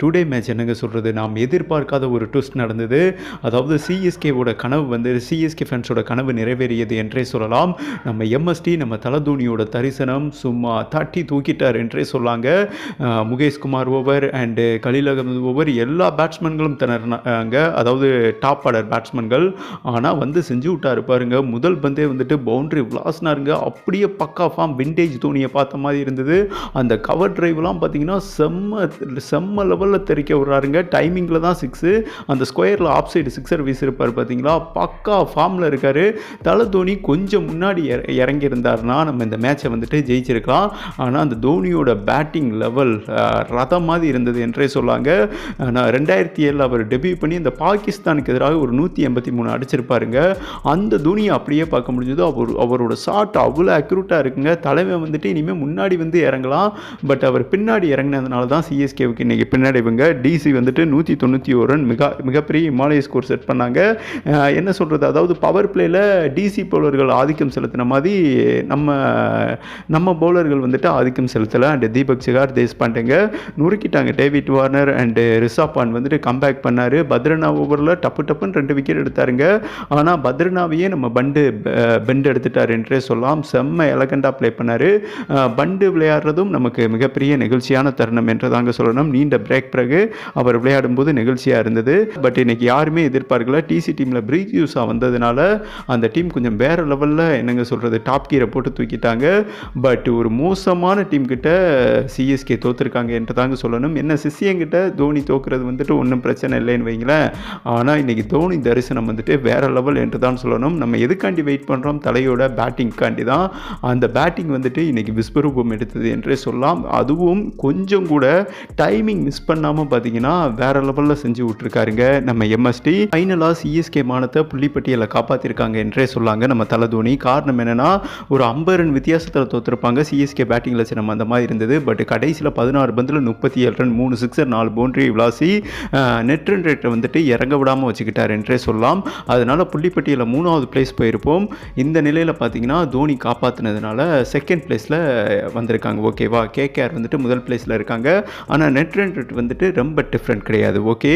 Today match என்னங்க சொல்கிறது நாம் எதிர்பார்க்காத ஒரு ட்விஸ்ட் நடந்தது. அதாவது சிஎஸ்கேவோட கனவு வந்து சிஎஸ்கே ஃபேன்ஸோட கனவு நிறைவேறியது என்றே சொல்லலாம். நம்ம எம்எஸ்டி நம்ம தலதோனியோட தரிசனம் சும்மா தட்டி தூக்கிட்டார் என்றே சொல்லாங்க. Mukesh Kumar Mukesh Kumar over and Khaleel Ahmed over எல்லா பேட்ஸ்மேன்களும் திணறினாங்க. அதாவது டாப் ஆர்டர் பேட்ஸ்மேன்கள் ஆனால் வந்து செஞ்சு விட்டாரு பாருங்க. முதல் பந்தே வந்துட்டு பவுண்ட்ரி விளாஸ்னாருங்க அப்படியே பக்கா ஃபார்ம் விண்டேஜ் தோனியை பார்த்த மாதிரி இருந்தது. அந்த கவர் டிரைவ்லாம் பார்த்தீங்கன்னா செம்ம செம்ம டபுளில் தெரிக்க விட்றாருங்க. டைமிங்கில் தான் சிக்ஸு அந்த ஸ்கொயரில் ஆஃப் சைடு சிக்ஸர் வீசிருப்பார் பார்த்தீங்களா பக்கா ஃபார்மில் இருக்கார். தலை தோனி கொஞ்சம் முன்னாடி இற- நம்ம இந்த மேட்சை வந்துட்டு ஜெயிச்சிருக்கலாம். ஆனால் அந்த தோனியோட பேட்டிங் லெவல் ரதம் மாதிரி இருந்தது என்றே சொல்லாங்க. நான் ரெண்டாயிரத்தி ஏழில் அவர் டெபியூ பண்ணி இந்த பாகிஸ்தானுக்கு எதிராக ஒரு நூற்றி எண்பத்தி மூணு அடிச்சிருப்பாருங்க. அந்த தோனியை அப்படியே பார்க்க முடிஞ்சது. அவர் அவரோட ஷாட் அவ்வளோ அக்யூரேட்டாக இருக்குங்க. தலைமை வந்துட்டு இனிமேல் முன்னாடி வந்து இறங்கலாம். பட் அவர் பின்னாடி இறங்கினதுனால தான் சிஎஸ்கேவுக்கு இன்றைக்கி பின்னாடி இவங்க டிசி வந்துட்டு நூற்றி தொண்ணூற்றி ஒரு ரன் மிக மிகப்பெரிய இமாலய ஸ்கோர் செட் பண்ணாங்க. என்ன சொல்கிறது அதாவது பவர் பிளேயில் டிசி பவுலர்கள் ஆதிக்கம் செலுத்தின மாதிரி நம்ம நம்ம பவுலர்கள் வந்துட்டு ஆதிக்கம் செலுத்தலை. அண்ட் தீபக் சிகார் தேஷ்பாண்டேங்க நுறுக்கிட்டாங்க. David Warner and Rishabh Pant வந்துட்டு கம்பேக் பண்ணார். பத்ரனா ஓவரில் டப்பு டப்புன்னு ரெண்டு விக்கெட் எடுத்தாருங்க. ஆனால் பத்ரனாவையே நம்ம பண்டு பெண்ட் எடுத்துட்டார் என்றே சொல்லலாம். செம்ம எலகண்டாக ப்ளே பண்ணார். பண்டு விளையாடுறதும் நமக்கு மிகப்பெரிய நிகழ்ச்சியான தருணம் என்று தாங்க சொல்லணும். நீண்ட பிரேக் பிறகு அவர் விளையாடும்போது நிகழ்ச்சியாக இருந்தது. பட் இன்னைக்கு யாருமே எதிர்பார்க்கல. டிசி டீமில் பிரீத் யூஸாக வந்ததுனால அந்த டீம் கொஞ்சம் வேறு லெவலில் என்னங்க சொல்கிறது டாப் கீரை போட்டு தூக்கிட்டாங்க. பட் ஒரு மோசமான டீம் கிட்ட சிஎஸ்கே தோத்துருக்காங்க என்று தாங்க சொல்லணும். என்ன சிசியங்கிட்ட தோனி தோக்குறது வந்துட்டு ஒன்றும் பிரச்சனை இல்லைன்னு வைங்களேன். ஆனால் இன்னைக்கு தோனி தரிசனம் வந்துட்டு வேற லெவல் என்று தான் சொல்லணும். நம்ம எதுக்காண்டி வெயிட் பண்ணுறோம் தலையோட பேட்டிங்காண்டி தான். அந்த பேட்டிங் வந்துட்டு இன்னைக்கு விஸ்வரூபம் எடுத்தது என்றே சொல்லலாம். அதுவும் கொஞ்சம் கூட டைமிங் மிஸ் பண்ணாமல் பார்த்தீங்கன்னா வேற லெவலில் செஞ்சு விட்ருக்காருங்க நம்ம எம்எஸ்டி ஃபைனலாக சிஎஸ்கே மானத்தை புள்ளிப்பட்டியலை காப்பாற்றிருக்காங்க என்றே சொல்லாங்க நம்ம தலை தோனி காரணம் என்னென்னா ஒரு ஐம்பது ரன் வித்தியாசத்தில் தோற்றுருப்பாங்க சிஎஸ்கே பேட்டிங்கில் சின்னம் அந்த மாதிரி இருந்தது. பட் கடைசியில் பதினாறு பந்தில் முப்பத்தி ஏழு ரன் மூணு சிக்ஸர் நாலு பவுண்ட்ரி விளாசி நெட் ரன் ரேட்டை வந்துட்டு இறங்க விடாமல் வச்சுக்கிட்டார் என்றே சொல்லலாம். அதனால் புள்ளிப்பட்டியில் மூணாவது பிளேஸ் போயிருப்போம். இந்த நிலையில் பார்த்தீங்கன்னா தோனி காப்பாற்றினதுனால செகண்ட் பிளேஸில் வந்திருக்காங்க. ஓகேவா கேகேஆர் வந்துட்டு முதல் பிளேஸில் இருக்காங்க. ஆனால் நெட் ரன் ரேட் வந்துட்டு ரொம்ப டிஃப்ரெண்ட் கிடையாது ஓகே